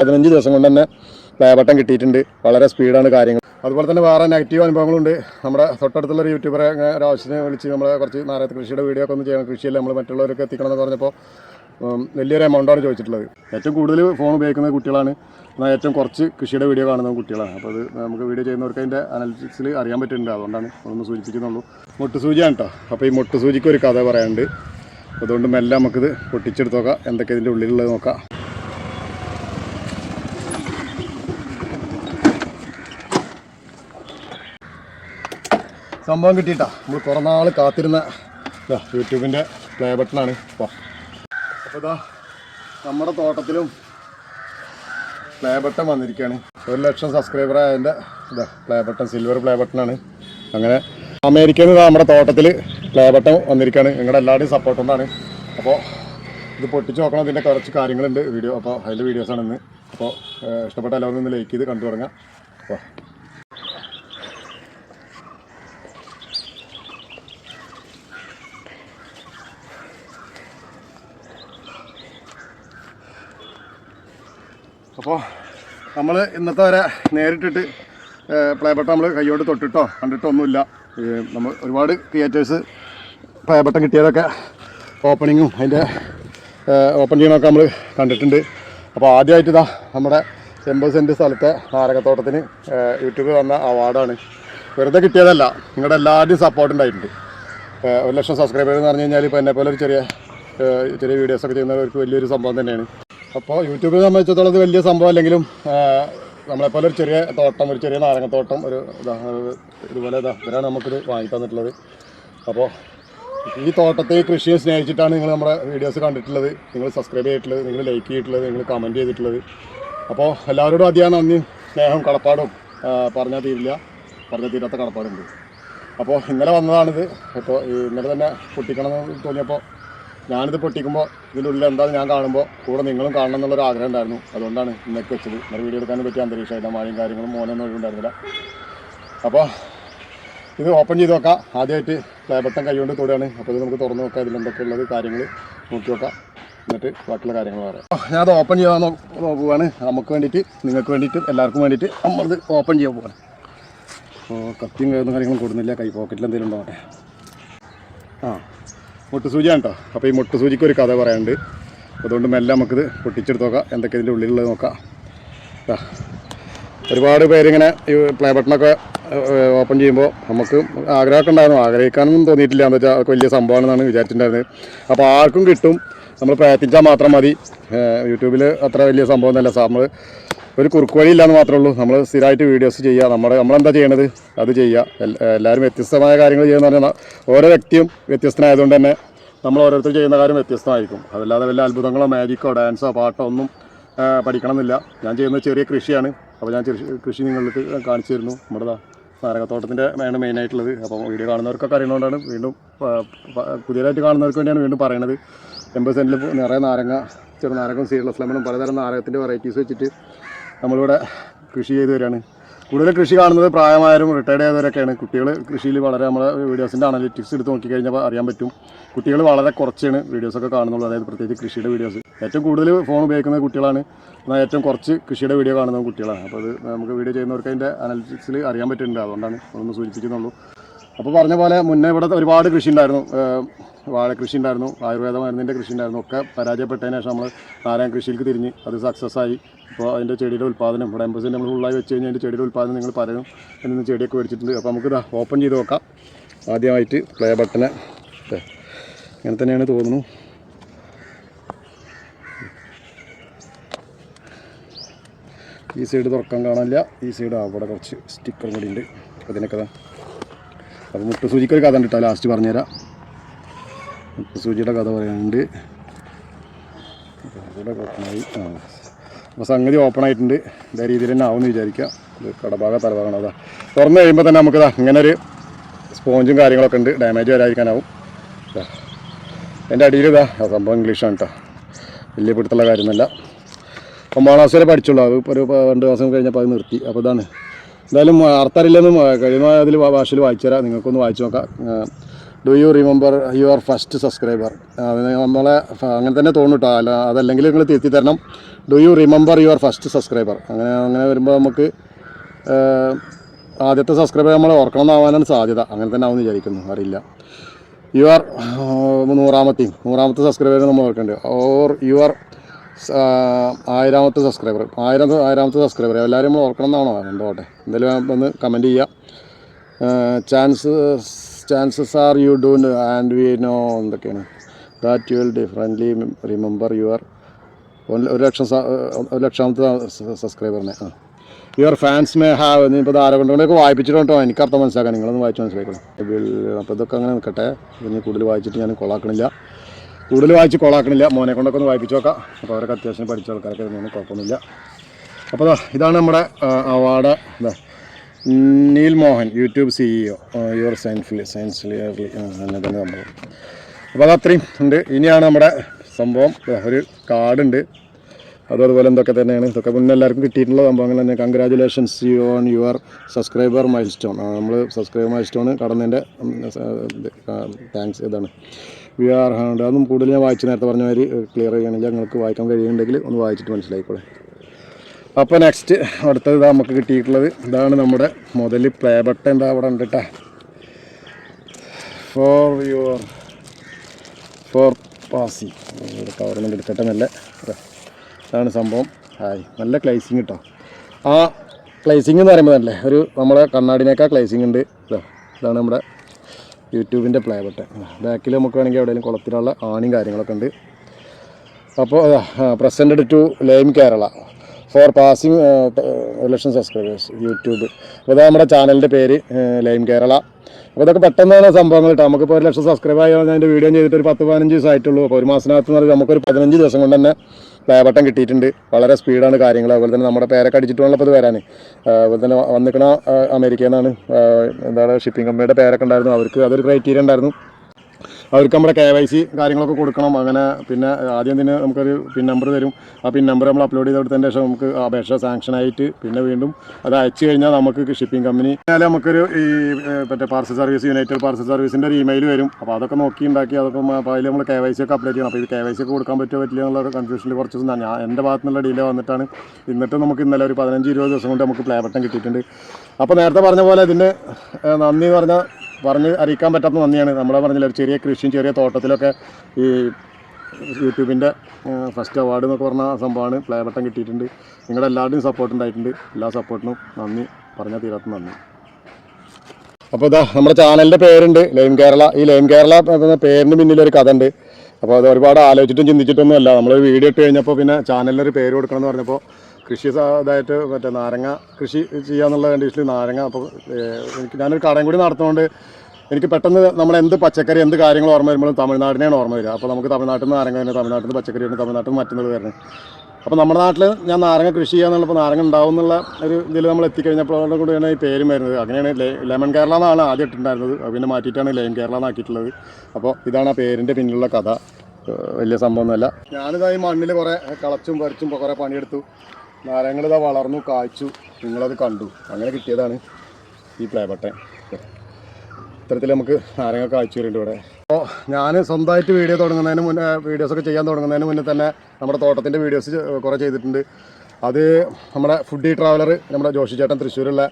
പതിനഞ്ച് ദിവസം കൊണ്ട് തന്നെ പ്ലേ ബട്ടൺ കിട്ടിയിട്ടുണ്ട്. വളരെ സ്പീഡാണ് കാര്യങ്ങൾ. അതുപോലെ തന്നെ വേറെ നെഗറ്റീവ് അനുഭവങ്ങളുണ്ട്. നമ്മുടെ തൊട്ടടുത്തുള്ള ഒരു യൂട്യൂബറെ ഒരു വിളിച്ച് നമ്മളെ കുറച്ച് നാരകത്ത് കൃഷിയുടെ വീഡിയോ ഒക്കെ ഒന്ന് ചെയ്യണം കൃഷിയിൽ നമ്മൾ മറ്റുള്ളവരൊക്കെ എത്തിക്കണം എന്ന് പറഞ്ഞപ്പോൾ വലിയൊരു എമൗണ്ടാണ് ചോദിച്ചിട്ടുള്ളത്. ഏറ്റവും കൂടുതൽ ഫോൺ ഉപയോഗിക്കുന്ന കുട്ടികളാണ്. എന്നാൽ ഏറ്റവും കുറച്ച് കൃഷിയുടെ വീഡിയോ കാണുന്ന കുട്ടികളാണ്. അപ്പോൾ അത് നമുക്ക് വീഡിയോ ചെയ്യുന്നവർക്ക് അതിന്റെ അനാലിറ്റിക്സിൽ അറിയാൻ പറ്റുന്നുണ്ട്. അതുകൊണ്ടാണ് ഒന്ന് സൂചിപ്പിക്കുന്നുള്ളൂ. മുട്ടുസൂചിയാണ് കേട്ടോ അപ്പോൾ ഈ മുട്ടുസൂചിക്ക് ഒരു കഥ പറയാനുണ്ട്. അതുകൊണ്ട് മെല്ലെ നമുക്കിത് പൊട്ടിച്ചെടുത്ത് നോക്കാം. എന്തൊക്കെ ഇതിന്റെ ഉള്ളിലുള്ളത് നോക്കാം. സംഭവം കിട്ടിയിട്ടാ. നമ്മൾ കുറേ നാൾ കാത്തിരുന്ന യൂട്യൂബിന്റെ പ്ലേ ബട്ടണാണ് അപ്പോൾ ഇതാ നമ്മുടെ തോട്ടത്തിലും പ്ലേ ബട്ടൺ വന്നിരിക്കുകയാണ് ഒരു ലക്ഷം സബ്സ്ക്രൈബർ ആയതിന്റെ ഇതാ പ്ലേ ബട്ടൺ സിൽവർ പ്ലേ ബട്ടണാണ് അങ്ങനെ അമേരിക്കയിൽ നിന്ന് നമ്മുടെ തോട്ടത്തിൽ പ്ലേ ബട്ടൺ വന്നിരിക്കുകയാണ് നിങ്ങളുടെ എല്ലാവരുടെയും സപ്പോർട്ട് കൊണ്ടാണ്. അപ്പോൾ ഇത് പൊട്ടിച്ച് നോക്കണം. ഇതിന്റെ കുറച്ച് കാര്യങ്ങളുണ്ട് വീഡിയോ അപ്പോൾ അതിന്റെ വീഡിയോസാണ് ഇന്ന്. അപ്പോൾ ഇഷ്ടപ്പെട്ട എല്ലാവരും ഒന്ന് ലൈക്ക് ചെയ്ത് കണ്ടു തുടങ്ങാം. അപ്പോൾ അപ്പോൾ നമ്മൾ ഇന്നത്തെ വരെ നേരിട്ടിട്ട് പ്ലേ ബട്ടൺ നമ്മൾ കൈയോട് തൊട്ടിട്ടോ കണ്ടിട്ടോ ഒന്നുമില്ല. നമ്മൾ ഒരുപാട് ക്രിയേറ്റേഴ്സ് പ്ലേ ബട്ടൺ കിട്ടിയതൊക്കെ ഓപ്പണിങ്ങും അതിന്റെ ഓപ്പൺ ചെയ്യണമൊക്കെ നമ്മൾ കണ്ടിട്ടുണ്ട്. അപ്പോൾ ആദ്യമായിട്ട് ഇതാ നമ്മുടെ എൺപത് സെന്റ് സ്ഥലത്തെ നാരകത്തോട്ടത്തിന് യൂട്യൂബിൽ വന്ന അവാർഡാണ് വെറുതെ കിട്ടിയതല്ല നിങ്ങളുടെ എല്ലാവരുടെയും സപ്പോർട്ട് ഉണ്ടായിട്ടുണ്ട്. ഒരു ലക്ഷം സബ്സ്ക്രൈബേഴ്സ് എന്ന് പറഞ്ഞു കഴിഞ്ഞാൽ ഇപ്പോൾ എന്നെ പോലെ ഒരു ചെറിയ ചെറിയ വീഡിയോസൊക്കെ ചെയ്യുന്നവർക്ക് വലിയൊരു സംഭവം തന്നെയാണ്. അപ്പോൾ യൂട്യൂബിനെ സംബന്ധിച്ചിടത്തോളം ഇത് വലിയ സംഭവം അല്ലെങ്കിലും നമ്മളെപ്പോലെ ഒരു ചെറിയ തോട്ടം ഒരു ചെറിയ നാരങ്ങത്തോട്ടം ഒരു ഇതാ ഇതുപോലെ ഇതാ ഇവരാണ് നമുക്കിത് വാങ്ങി തന്നിട്ടുള്ളത്. അപ്പോൾ ഈ തോട്ടത്തെ കൃഷിയെ സ്നേഹിച്ചിട്ടാണ് നിങ്ങൾ നമ്മുടെ വീഡിയോസ് കണ്ടിട്ടുള്ളത് നിങ്ങൾ സബ്സ്ക്രൈബ് ചെയ്തിട്ടുള്ളത് നിങ്ങൾ ലൈക്ക് ചെയ്തിട്ടുള്ളത് നിങ്ങൾ കമന്റ് ചെയ്തിട്ടുള്ളത്. അപ്പോൾ എല്ലാവരോടും അധികം നന്ദി സ്നേഹം കടപ്പാടും പറഞ്ഞാൽ തീരില്ല. പറഞ്ഞാൽ തീരാത്ത കടപ്പാടുണ്ട്. അപ്പോൾ ഇന്നലെ വന്നതാണിത്. ഇപ്പോൾ ഇന്നലെ തന്നെ പൊട്ടിക്കണം എന്ന് തോന്നിയപ്പോൾ ഞാനിത് പൊട്ടിക്കുമ്പോൾ ഇതിനുള്ളിൽ എന്താണെന്ന് ഞാൻ കാണുമ്പോൾ കൂടെ നിങ്ങളും കാണണം എന്നുള്ളൊരു ആഗ്രഹം ഉണ്ടായിരുന്നു. അതുകൊണ്ടാണ് ഇന്നൊക്കെ വെച്ചത്. ഇന്നലെ വീഡിയോ എടുക്കാനും പറ്റിയ അന്തരീക്ഷമായിട്ട് മഴയും കാര്യങ്ങളും മോനൊന്നും ഒഴിവുണ്ടായിരുന്നില്ല. അപ്പോൾ ഇത് ഓപ്പൺ ചെയ്ത് നോക്കാം. ആദ്യമായിട്ട് പ്ലേബട്ടം കൈകൊണ്ട് തൊടുകയാണ്. അപ്പോൾ ഇത് നമുക്ക് തുറന്ന് നോക്കാം. ഇതിലെന്തൊക്കെ ഉള്ളത് കാര്യങ്ങൾ നോക്കി നോക്കാം. എന്നിട്ട് ബാക്കിയുള്ള കാര്യങ്ങൾ പറയാം. ഞാനത് ഓപ്പൺ ചെയ്യാൻ നോക്കുകയാണ് നമുക്ക് വേണ്ടിയിട്ട് നിങ്ങൾക്ക് വേണ്ടിയിട്ട് എല്ലാവർക്കും വേണ്ടിയിട്ട് നമ്മളത് ഓപ്പൺ ചെയ്യാൻ പോവാണ്. അപ്പോൾ കത്തിയും കാര്യങ്ങളും കൊടുക്കുന്നില്ല. കൈ പോക്കറ്റിൽ എന്തെങ്കിലും ഉണ്ടോ? ആ. മുട്ടുസൂചിയാണ് കേട്ടോ അപ്പോൾ ഈ മുട്ടുസൂചിക്ക് ഒരു കഥ പറയാനുണ്ട്. അതുകൊണ്ട് മെല്ലെ നമുക്കിത് പൊട്ടിച്ചെടുത്ത് നോക്കാം. എന്തൊക്കെ ഇതിന്റെ ഉള്ളിലുള്ളത് നോക്കാം. ഒരുപാട് പേരിങ്ങനെ ഈ പ്ലേ ബട്ടണൊക്കെ ഓപ്പൺ ചെയ്യുമ്പോൾ നമുക്ക് ആഗ്രഹമൊക്കെ ഉണ്ടായിരുന്നു. ആഗ്രഹിക്കാനൊന്നും തോന്നിയിട്ടില്ല. എന്താ വെച്ചാൽ അതൊക്കെ വലിയ സംഭവമാണെന്നാണ് വിചാരിച്ചിട്ടുണ്ടായിരുന്നത്. അപ്പോൾ ആർക്കും കിട്ടും. നമ്മൾ പ്രയത്നിച്ചാൽ മാത്രം മതി. യൂട്യൂബിൽ അത്ര വലിയ സംഭവമൊന്നുമല്ല. നമ്മൾ ഒരു കുറുക്ക് ഇല്ലാന്ന് മാത്രമേ ഉള്ളൂ. നമ്മൾ സ്ഥിരമായിട്ട് വീഡിയോസ് ചെയ്യുക. നമ്മുടെ നമ്മളെന്താ ചെയ്യണത്? അത് ചെയ്യുക. എല്ലാവരും വ്യത്യസ്തമായ കാര്യങ്ങൾ ചെയ്യുന്ന പറഞ്ഞാൽ ഓരോ വ്യക്തിയും വ്യത്യസ്തനായതുകൊണ്ട് തന്നെ നമ്മൾ ഓരോരുത്തർ ചെയ്യുന്ന കാര്യം വ്യത്യസ്തമായിരിക്കും. അതല്ലാതെ വല്ല അത്ഭുതങ്ങളോ മാജിക്കോ ഡാൻസോ പാട്ടോ ഒന്നും പഠിക്കണമെന്നില്ല. ഞാൻ ചെയ്യുന്നത് ചെറിയ കൃഷിയാണ്. അപ്പോൾ ഞാൻ കൃഷി നിങ്ങൾക്ക് കാണിച്ചു തരുന്നു. നമ്മുടെ നാരകത്തോട്ടത്തിന്റെ ആണ് മെയിനായിട്ടുള്ളത് അപ്പോൾ വീഡിയോ കാണുന്നവർക്കൊക്കെ അറിയുന്നതുകൊണ്ടാണ് വീണ്ടും പുതിയതായിട്ട് കാണുന്നവർക്ക് വേണ്ടിയാണ് വീണ്ടും പറയണത്. എൺപത് സെന്റിൽ നിറയെ നാരങ്ങ ചെറുനാരകം സീഡ്ലെസ് ലെമണും പലതരം നാരകത്തിന്റെ വെറൈറ്റീസ് വെച്ചിട്ട് നമ്മളിവിടെ കൃഷി ചെയ്തു വരികയാണ് കൂടുതൽ കൃഷി കാണുന്നത് പ്രായമായവരും റിട്ടയർഡ് ചെയ്തവരൊക്കെയാണ് കുട്ടികൾ കൃഷിയിൽ വളരെ നമ്മളെ വീഡിയോസിന്റെ അനലിറ്റിക്സ് എടുത്ത് നോക്കിക്കഴിഞ്ഞാൽ അറിയാൻ പറ്റും. കുട്ടികൾ വളരെ കുറച്ചാണ് വീഡിയോസൊക്കെ കാണുന്നുള്ളൂ. അതായത് പ്രത്യേകിച്ച് കൃഷിയുടെ വീഡിയോസ് ഏറ്റവും കൂടുതൽ ഫോൺ ഉപയോഗിക്കുന്ന കുട്ടികളാണ്. എന്നാൽ ഏറ്റവും കുറച്ച് കൃഷിയുടെ വീഡിയോ കാണുന്ന കുട്ടികളാണ്. അപ്പോൾ അത് നമുക്ക് വീഡിയോ ചെയ്യുന്നവർക്ക് അതിന്റെ അനലിറ്റിക്സിൽ അറിയാൻ പറ്റുന്നുണ്ട്. അതുകൊണ്ടാണ് ഒന്ന് സൂചിപ്പിക്കുന്നുള്ളൂ. അപ്പോൾ പറഞ്ഞ പോലെ മുന്നേ ഇവിടെ ഒരുപാട് കൃഷി ഉണ്ടായിരുന്നു. വാഴ കൃഷി ഉണ്ടായിരുന്നു. ആയുർവേദ മരുന്നിന്റെ കൃഷി ഉണ്ടായിരുന്നു. ഒക്കെ പരാജയപ്പെട്ടതിന് ശേഷം നമ്മൾ നാരായണ കൃഷിയിലേക്ക് തിരിഞ്ഞ് അത് സക്സസ് ആയി. അപ്പോൾ അതിന്റെ ചെടിയുടെ ഉൽപ്പാദനം ഇവിടെ എംബസിന്റെ നമ്മൾ ഫുള്ളായി വെച്ച് കഴിഞ്ഞാൽ അതിന്റെ ചെടിയുടെ ഉൽപ്പാദനം നിങ്ങൾ പറയും എന്ന് ചെടിയൊക്കെ മേടിച്ചിട്ടുണ്ട്. അപ്പോൾ നമുക്ക് ഇതാ ഓപ്പൺ ചെയ്ത് നോക്കാം. ആദ്യമായിട്ട് പ്ലേ ബട്ടനെ ഇങ്ങനെ തന്നെയാണ് തോന്നുന്നു. ഈ സൈഡ് തുറക്കാൻ കാണില്ല. ഈ സൈഡ് അവിടെ കുറച്ച് സ്റ്റിക്കർ കൂടി ഉണ്ട്. അതിനൊക്കെ ദാ സൂചിക്ക് മുട്ടുസൂചിക്കൊരു കഥ ഉണ്ട് ലാസ്റ്റ് പറഞ്ഞുതരാം. മുട്ടുസൂചിയുടെ കഥ പറയാനുണ്ട്. അപ്പോൾ സംഗതി ഓപ്പൺ ആയിട്ടുണ്ട്. ഇതേ രീതിയിൽ തന്നെ ആവുമെന്ന് വിചാരിക്കാം ഇത് കടഭാഗ തലഭാഗമാണ് അതാ. തുറന്ന് കഴിയുമ്പോൾ തന്നെ നമുക്കിതാ ഇങ്ങനെ ഒരു സ്പോഞ്ചും കാര്യങ്ങളൊക്കെ ഉണ്ട്. ഡാമേജ് വരാതിരിക്കാനാവും. എന്റെ അടിയിൽ ഇതാ സംഭവം ഇംഗ്ലീഷാണ് കേട്ടോ വലിയ പിടുത്തുള്ള കാര്യമൊന്നുമല്ല. ഒമ്പതാം ക്ലാസ് വരെ പഠിച്ചുള്ളൂ. അത് ഒരു രണ്ട് മാസം കഴിഞ്ഞപ്പോൾ അത് നിർത്തി. അപ്പോൾ ഇതാണ്. എന്തായാലും അർത്ഥമില്ലെന്നും കഴിയുന്ന അതിൽ ഭാഷയിൽ വായിച്ചു തരാം നിങ്ങൾക്കൊന്ന് വായിച്ചു നോക്കാം. Do you remember your first subscriber നമ്മളെ അങ്ങനെ തന്നെ തോന്നിട്ടോ അല്ല അതല്ലെങ്കിൽ നിങ്ങൾ തിരുത്തി തരണം do you remember your first subscriber അങ്ങനെ അങ്ങനെ വരുമ്പോൾ നമുക്ക് ആദ്യത്തെ സബ്സ്ക്രൈബർ നമ്മൾ ഓർക്കണം എന്നാവാനാണ് സാധ്യത. അങ്ങനെ തന്നെ ആവുമെന്ന് വിചാരിക്കുന്നു. അറിയില്ല. യു ആർ നൂറാമത്തെയും. നൂറാമത്തെ സബ്സ്ക്രൈബർ നമ്മൾ ഓർക്കേണ്ടത് ഓർ യുവർ ആയിരാമത്തെ സബ്സ്ക്രൈബർ ആയിരം ആയിരാമത്തെ സബ്സ്ക്രൈബർ എല്ലാവരും നമ്മൾ ഓർക്കണം എന്നാണോ? എന്തോട്ടെ എന്തായാലും ഒന്ന് കമന്റ് ചെയ്യുക chance chances are you do and we know എന്തൊക്കെയാണ്? That you will differently remember your ഒരു ലക്ഷം ഒരു ലക്ഷാമത്തെ സബ്സ്ക്രൈബറിനെ ആ. യുവർ ഫാൻസ് മേ ഹാവ് ഇപ്പോൾ ധാരകൊണ്ടൊക്കെ വായിപ്പിച്ചിട്ടോ എനിക്ക് അർത്ഥം മനസ്സിലാക്കാം നിങ്ങളൊന്ന് വായിച്ച് മനസ്സിലാക്കണം അപ്പോൾ ഇതൊക്കെ അങ്ങനെ നിൽക്കട്ടെ. ഇനി കൂടുതൽ വായിച്ചിട്ട് ഞാൻ കൊളാക്കണില്ല. കൂടുതൽ വായിച്ച് കൊളാക്കണില്ല. മോനെ കൊണ്ടൊക്കെ ഒന്ന് വായിപ്പിച്ച് നോക്കാം. അപ്പോൾ അവരൊക്കെ അത്യാവശ്യം പഠിച്ച ആൾക്കാരൊക്കെ ഒന്നും കുഴപ്പമൊന്നുമില്ല. അപ്പോൾ ഇതാണ് നമ്മുടെ അവാർഡ്. ഇതാ Neal Mohan YouTube CEO your science science തന്നെ സംഭവം. അപ്പോൾ അത് അത്രയും ഉണ്ട്. ഇനിയാണ് നമ്മുടെ സംഭവം. ഒരു കാർഡുണ്ട് അതും അതുപോലെ എന്തൊക്കെ തന്നെയാണ്. ഇതൊക്കെ മുന്നേ എല്ലാവർക്കും കിട്ടിയിട്ടുള്ള സംഭവങ്ങൾ തന്നെ. Congratulations you on your subscriber milestone നമ്മൾ സബ്സ്ക്രൈബർ മൈൽ സ്റ്റോൺ കടന്നതിന്റെ താങ്ക്സ് ഇതാണ്. വി ആർ ഹാൻഡ് അതും കൂടുതൽ ഞാൻ വായിച്ചു നേരത്തെ പറഞ്ഞ മാതിരി ക്ലിയർ ചെയ്യുകയാണെങ്കിൽ നിങ്ങൾക്ക് വായിക്കാൻ കഴിയുന്നുണ്ടെങ്കിൽ ഒന്ന് വായിച്ചിട്ട് മനസ്സിലായിക്കോളെ. അപ്പോൾ നെക്സ്റ്റ് അടുത്തത് ഇതാ നമുക്ക് കിട്ടിയിട്ടുള്ളത്. ഇതാണ് നമ്മുടെ മുതൽ പ്ലേ ബട്ടൺ എന്താ അവിടെ ഉണ്ട് ഫോർ യുവർ ഫോർ പാസി കവറൊന്നും എടുക്കട്ടെ നല്ല ഇതാ. ഇതാണ് സംഭവം. ഹായ്. നല്ല ക്ലൈസിങ് കേട്ടോ ആ ക്ലൈസിങ് എന്ന് പറയുമ്പോൾ അല്ലേ? ഒരു നമ്മുടെ കണ്ണാടിനേക്കാൾ ക്ലൈസിങ് ഉണ്ട്. ഇതാ. ഇതാണ് നമ്മുടെ യൂട്യൂബിന്റെ പ്ലേ ബട്ടൺ ബാക്കിൽ നമുക്ക് വേണമെങ്കിൽ എവിടെയെങ്കിലും കുളത്തിലുള്ള ആണിയും കാര്യങ്ങളൊക്കെ ഉണ്ട്. അപ്പോൾ presented to lime Kerala for passing lakh subscribers YouTube അപ്പോൾ നമ്മുടെ ചാനലിന്റെ പേര് ലൈം കേരള അപ്പോൾ ഇതൊക്കെ പെട്ടെന്നാണ് സംഭവങ്ങൾ കേട്ടോ നമുക്കിപ്പോൾ ഒരു ലക്ഷം സബ്സ്ക്രൈബ് ആയി അതിന്റെ വീഡിയോ ചെയ്തിട്ട് ഒരു പത്ത് പതിനഞ്ച് ദിവസമായിട്ടുള്ളൂ. അപ്പോൾ ഒരു മാസത്തിനകത്ത് നമുക്കൊരു പതിനഞ്ച് ദിവസം കൊണ്ട് തന്നെ പ്ലേ കിട്ടിയിട്ടുണ്ട്. വളരെ സ്പീഡാണ് കാര്യങ്ങൾ. അതുപോലെ തന്നെ നമ്മുടെ പേരൊക്കെ അടിച്ചിട്ട് വേണം ഇത് വരാൻ അതുപോലെ തന്നെ വന്നിക്കണ അമേരിക്കയിൽ നിന്നാണ് എന്താണ് ഷിപ്പിംഗ് കമ്പനിയുടെ പേരൊക്കെ ഉണ്ടായിരുന്നു. അവർക്ക് അതൊരു ക്രൈറ്റീരിയ ഉണ്ടായിരുന്നു. അവർക്ക് നമ്മുടെ കെ വൈ സി കാര്യങ്ങളൊക്കെ കൊടുക്കണം. അങ്ങനെ പിന്നെ ആദ്യം തന്നെ നമുക്കൊരു പിൻ നമ്പർ തരും. ആ പിൻ നമ്പർ നമ്മൾ അപ്ലോഡ് ചെയ്ത് കൊടുത്തതിന് ശേഷം നമുക്ക് അപേക്ഷ സാങ്ഷൻ ആയിട്ട് പിന്നെ വീണ്ടും അത് അയച്ചു കഴിഞ്ഞാൽ നമുക്ക് ഷിപ്പിംഗ് കമ്പനി അതിനാൽ നമുക്കൊരു ഈ മറ്റേ പാർസൽ സർവീസ് യുണൈറ്റഡ് പാർസൽ സർവീസിന്റെ ഒരു ഇമെയിൽ വരും. അപ്പോൾ അതൊക്കെ നോക്കി ഉണ്ടാക്കി അതൊക്കെ അപ്പോൾ അതിൽ നമ്മൾ കെ വൈ സി ഒക്കെ അപ്ഡേറ്റ് ചെയ്യണം. അപ്പോൾ ഇത് കെ വൈ സി ഒക്കെ കൊടുക്കാൻ പറ്റുമോ പറ്റില്ല എന്നുള്ള കൺഫ്യൂഷനിൽ കുറച്ച് ദിവസം ഞാൻ എന്റെ ഭാഗത്തു നിന്നുള്ള ഡിലേ വന്നിട്ടാണ്. എന്നിട്ട് നമുക്ക് ഇന്നലെ ഒരു പതിനഞ്ച് ഇരുപത് ദിവസം കൊണ്ട് നമുക്ക് പ്ലേ ബട്ടൺ കിട്ടിയിട്ടുണ്ട്. അപ്പോൾ നേരത്തെ പറഞ്ഞ പോലെ ഇതിന്റെ നന്ദി എന്ന് പറഞ്ഞാൽ പറഞ്ഞ് അറിയിക്കാൻ പറ്റാത്ത നന്ദിയാണ്. നമ്മളെ പറഞ്ഞില്ല ഒരു ചെറിയ കൃഷിയും ചെറിയ തോട്ടത്തിലൊക്കെ ഈ യൂട്യൂബിന്റെ ഫസ്റ്റ് അവാർഡ് എന്നൊക്കെ പറഞ്ഞ സംഭവമാണ്. പ്ലേ ബട്ടൺ കിട്ടിയിട്ടുണ്ട്. നിങ്ങളുടെ എല്ലാവരുടെയും സപ്പോർട്ട് ഉണ്ടായിട്ടുണ്ട്. എല്ലാ സപ്പോർട്ടിനും നന്ദി. പറഞ്ഞാൽ തീരാത്ത നന്ദി. അപ്പോൾ ഇതാ നമ്മുടെ ചാനലിന്റെ പേരുണ്ട് ലൈം കേരള. ഈ ലൈം കേരള എന്ന പേരിന് പിന്നിലൊരു കഥ ഉണ്ട്. അപ്പോൾ അത് ഒരുപാട് ആലോചിച്ചിട്ടും ചിന്തിച്ചിട്ടൊന്നും അല്ല. നമ്മൾ വീഡിയോ ഇട്ട് കഴിഞ്ഞപ്പോൾ പിന്നെ ചാനലിനൊരു പേര് കൊടുക്കണം എന്ന് പറഞ്ഞപ്പോൾ കൃഷി ഇതായിട്ട് മറ്റേ നാരങ്ങ കൃഷി ചെയ്യാന്നുള്ള കണ്ടീഷനിൽ നാരങ്ങ. അപ്പോൾ എനിക്ക് ഞാനൊരു കടയും കൂടി നടത്തുന്നതുകൊണ്ട് എനിക്ക് പെട്ടെന്ന് നമ്മൾ എന്ത് പച്ചക്കറി എന്ത് കാര്യങ്ങൾ ഓർമ്മ വരുമ്പോഴും തമിഴ്നാടിനെയാണ് ഓർമ്മ വരിക. അപ്പോൾ നമുക്ക് തമിഴ്നാട്ടിൽ നിന്ന് നാരങ്ങ വരുന്നത് തമിഴ്നാട്ടിൽ നിന്ന് പച്ചക്കറി വരുന്നത് തമിഴ്നാട്ടിൽ നിന്ന് മറ്റുള്ളത് വരുന്നത്. അപ്പോൾ നമ്മുടെ നാട്ടിൽ ഞാൻ നാരങ്ങ കൃഷി ചെയ്യാന്നുള്ളപ്പോൾ നാരങ്ങ ഉണ്ടാവും എന്നുള്ള ഒരു ഇതിൽ നമ്മൾ എത്തിക്കഴിഞ്ഞപ്പോഴോട് കൂടിയാണ് ഈ പേരും വരുന്നത്. അങ്ങനെയാണ് ലെമൺ കേരള എന്നാണ് ആദ്യം ഇട്ടിട്ടുണ്ടായിരുന്നത്. പിന്നെ മാറ്റിയിട്ടാണ് ലൈം കേരള എന്നാക്കിയിട്ടുള്ളത് അപ്പോൾ ഇതാണ് ആ പേരിന്റെ പിന്നിലുള്ള കഥ. വലിയ സംഭവമൊന്നുമല്ല. ഞാനിതായി മണ്ണിൽ കുറേ കളച്ചും പറിച്ചും കുറേ പണിയെടുത്തു. നാരങ്ങൾ ഇതാ വളർന്നു കായ്ച്ചു. നിങ്ങളത് കണ്ടു. അങ്ങനെ കിട്ടിയതാണ് ഈ പ്ലേ ബട്ടൺ. ഇത്തരത്തിൽ നമുക്ക് നാരങ്ങ കാഴ്ച വരുന്നുണ്ട് ഇവിടെ. അപ്പോൾ ഞാൻ സ്വന്തമായിട്ട് വീഡിയോ തുടങ്ങുന്നതിന് മുന്നേ വീഡിയോസൊക്കെ ചെയ്യാൻ തുടങ്ങുന്നതിന് മുന്നേ തന്നെ നമ്മുടെ തോട്ടത്തിന്റെ വീഡിയോസ് കുറേ ചെയ്തിട്ടുണ്ട്. അത് നമ്മുടെ ഫുഡി ട്രാവലർ നമ്മുടെ ജോഷി ചേട്ടൻ തൃശ്ശൂരുള്ള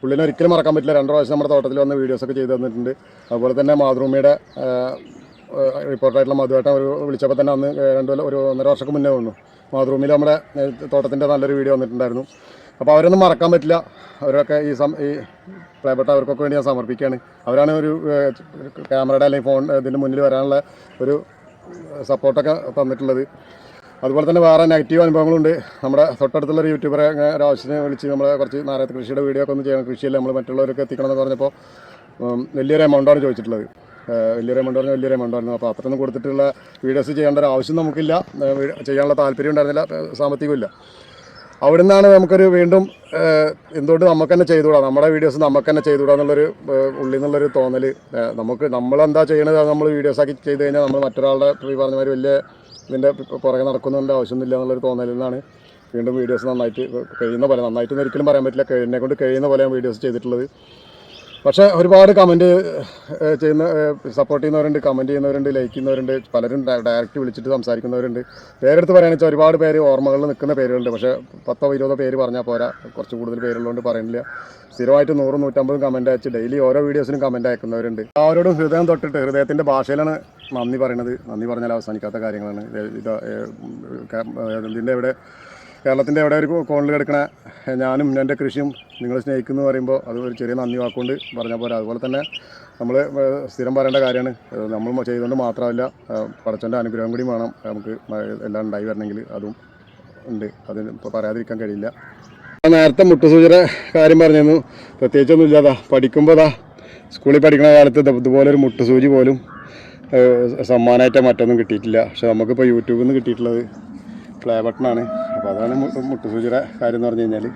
പുള്ളിനെ ഒരിക്കലും മറക്കാൻ പറ്റില്ല. രണ്ട് പ്രാവശ്യം നമ്മുടെ തോട്ടത്തിൽ വന്ന വീഡിയോസൊക്കെ ചെയ്തു തന്നിട്ടുണ്ട്. അതുപോലെ തന്നെ മാതൃഭൂമിയുടെ റിപ്പോർട്ടറായിട്ടുള്ള മധുവേട്ടൻ ഒരു വിളിച്ചപ്പോൾ തന്നെ അന്ന് രണ്ട് ഒരു ഒന്നര വർഷം മുന്നേ വന്നു. മാതൃഭൂമിയിൽ നമ്മുടെ തോട്ടത്തിന്റെ നല്ലൊരു വീഡിയോ വന്നിട്ടുണ്ടായിരുന്നു. അപ്പോൾ അവരൊന്നും മറക്കാൻ പറ്റില്ല. അവരൊക്കെ ഈ സം ഈ പ്രിയപ്പെട്ട അവർക്കൊക്കെ വേണ്ടി ഞാൻ സമർപ്പിക്കുകയാണ്. അവരാണ് ഒരു ക്യാമറയുടെ അല്ലെങ്കിൽ ഫോൺ ഇതിന്റെ മുന്നിൽ വരാനുള്ള ഒരു സപ്പോർട്ടൊക്കെ തന്നിട്ടുള്ളത്. അതുപോലെ തന്നെ വേറെ നെഗറ്റീവ് അനുഭവങ്ങളുണ്ട്. നമ്മുടെ തൊട്ടടുത്തുള്ള ഒരു യൂട്യൂബറെ ഒരു ആവശ്യത്തിന് വിളിച്ച് നമ്മളെ കുറച്ച് നാരായണ കൃഷിയുടെ വീഡിയോ ഒക്കെ ഒന്ന് ചെയ്യണം. കൃഷിയിൽ നമ്മൾ മറ്റുള്ളവരൊക്കെ എത്തിക്കണം എന്ന് പറഞ്ഞപ്പോൾ വലിയൊരു എമൗണ്ടാണ് ചോദിച്ചിട്ടുള്ളത്. വലിയൊരു എമൗണ്ട് പറഞ്ഞാൽ വലിയൊരു എമൗണ്ട് ആയിരുന്നു. അപ്പോൾ അത്രയൊന്നും കൊടുത്തിട്ടുള്ള വീഡിയോസ് ചെയ്യേണ്ട ഒരു ആവശ്യം നമുക്കില്ല. ചെയ്യാനുള്ള താല്പര്യം ഉണ്ടായിരുന്നില്ല. സാമ്പത്തികമില്ല അവിടെ നിന്നാണ് നമുക്കൊരു വീണ്ടും എന്തുകൊണ്ട് നമുക്ക് തന്നെ ചെയ്തുകൂടാ? നമ്മുടെ വീഡിയോസ് നമുക്ക് തന്നെ ചെയ്തുകൂടാ എന്നുള്ളൊരു ഉള്ളിൽ നിന്നുള്ളൊരു തോന്നൽ നമുക്ക് നമ്മളെന്താ ചെയ്യണത് നമ്മൾ വീഡിയോസ് ആക്കി ചെയ്ത് കഴിഞ്ഞാൽ നമ്മൾ മറ്റൊരാളുടെ ഈ പറഞ്ഞ മാതിരി വലിയ ഇതിന്റെ പുറകെ നടക്കുന്നതിന്റെ ആവശ്യമൊന്നുമില്ല എന്നുള്ളൊരു തോന്നലിൽ നിന്നാണ് വീണ്ടും വീഡിയോസ് നന്നായിട്ട് കഴിയുന്ന പോലെ നന്നായിട്ടൊന്നും ഒരിക്കലും പറയാൻ പറ്റില്ല. എന്നെ കൊണ്ട് കഴിയുന്ന പോലെ വീഡിയോസ് ചെയ്തിട്ടുള്ളത്. പക്ഷേ ഒരുപാട് കമന്റ് ചെയ്യുന്ന സപ്പോർട്ട് ചെയ്യുന്നവരുണ്ട് കമന്റ് ചെയ്യുന്നവരുണ്ട് ലൈക്ക് ചെയ്യുന്നവരുണ്ട് പലരും ഡയറക്റ്റ് വിളിച്ചിട്ട് സംസാരിക്കുന്നവരുണ്ട്. പേരെടുത്ത് പറയുകയാണെന്ന് വെച്ചാൽ ഒരുപാട് പേര് ഓർമ്മകളിൽ നിൽക്കുന്ന പേരുകളുണ്ട്. പക്ഷേ പത്തോ ഇരുപതോ പേര് പറഞ്ഞാൽ പോരാ. കുറച്ച് കൂടുതൽ പേരുള്ളതുകൊണ്ട് പറയുന്നില്ല. സ്ഥിരമായിട്ട് നൂറും നൂറ്റമ്പതും കമന്റ് അയച്ച് ഡെയിലി ഓരോ വീഡിയോസിനും കമന്റ് അയക്കുന്നവരുണ്ട്. അവരോടും ഹൃദയം തൊട്ടിട്ട് ഹൃദയത്തിന്റെ ഭാഷയിലാണ് നന്ദി പറയുന്നത് നന്ദി പറഞ്ഞാൽ അവസാനിക്കാത്ത കാര്യങ്ങളാണ്. ഇത് ഇത് ഇതിന്റെ ഇവിടെ കേരളത്തിന്റെ എവിടെ ഒരു കോണിൽ കിടക്കണ ഞാനും എന്റെ കൃഷിയും നിങ്ങൾ സ്നേഹിക്കുന്നു എന്ന് പറയുമ്പോൾ അത് ഒരു ചെറിയ നന്ദി വാക്കുകൊണ്ട് പറഞ്ഞാൽ പോരാ. അതുപോലെ തന്നെ നമ്മൾ സ്ഥിരം പറയേണ്ട കാര്യമാണ്. നമ്മൾ ചെയ്തുകൊണ്ട് മാത്രമല്ല പടച്ചന്റെ അനുഗ്രഹം കൂടി വേണം. നമുക്ക് എല്ലാം ഉണ്ടായി വരണമെങ്കിൽ അതും ഉണ്ട്. അതിന് പറയാതിരിക്കാൻ കഴിയില്ല. നേരത്തെ മുട്ടുസൂചിയുടെ കാര്യം പറഞ്ഞിരുന്നു. പ്രത്യേകിച്ചൊന്നും ഇല്ലാതാ. പഠിക്കുമ്പോൾ അതാ സ്കൂളിൽ പഠിക്കുന്ന കാലത്ത് ഇതുപോലെ ഒരു മുട്ടുസൂചി പോലും സമ്മാനമായിട്ട് മറ്റൊന്നും കിട്ടിയിട്ടില്ല. പക്ഷെ നമുക്കിപ്പോൾ യൂട്യൂബിൽ നിന്ന് കിട്ടിയിട്ടുള്ളത് പ്ലേ ബട്ടണാണ് അപ്പോൾ അതാണ് മുട്ടുസൂചിയുടെ കാര്യം എന്ന് പറഞ്ഞു കഴിഞ്ഞാൽ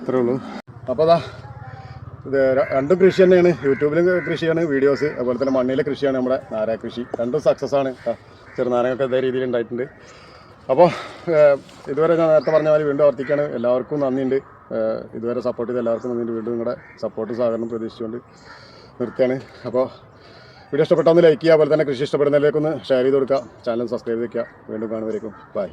അത്രേ ഉള്ളൂ. അപ്പോൾ അതാ ഇത് രണ്ടും കൃഷി തന്നെയാണ്. യൂട്യൂബിലും കൃഷിയാണ് വീഡിയോസ് അതുപോലെ തന്നെ മണ്ണിലെ കൃഷിയാണ് നമ്മുടെ നാരായ കൃഷി. രണ്ടും സക്സസ് ആണ്. ചെറുനാരങ്ങൊക്കെ ഇതേ രീതിയിൽ ഉണ്ടായിട്ടുണ്ട്. അപ്പോൾ ഇതുവരെ ഞാൻ നേരത്തെ പറഞ്ഞ പോലെ വീണ്ടും ആവർത്തിക്കുകയാണ്. എല്ലാവർക്കും നന്ദിയുണ്ട്. ഇതുവരെ സപ്പോർട്ട് ചെയ്ത എല്ലാവർക്കും നന്ദിയുണ്ട്. വീണ്ടും നിങ്ങളുടെ സപ്പോർട്ട് സഹകരണം പ്രതീക്ഷിച്ചുകൊണ്ട് നിർത്തിയാണ് അപ്പോൾ വീഡിയോ ഇഷ്ടപ്പെട്ടാൽ ഒന്ന് ലൈക്ക് ചെയ്യുക അതുപോലെ തന്നെ കൃഷി ഇഷ്ടപ്പെടുന്നതിലേക്കൊന്ന് ഷെയർ ചെയ്ത് കൊടുക്കുക. ചാനൽ സബ്സ്ക്രൈബ് ചെയ്യുക വീണ്ടും കാണുന്നവരേക്കും. ബൈ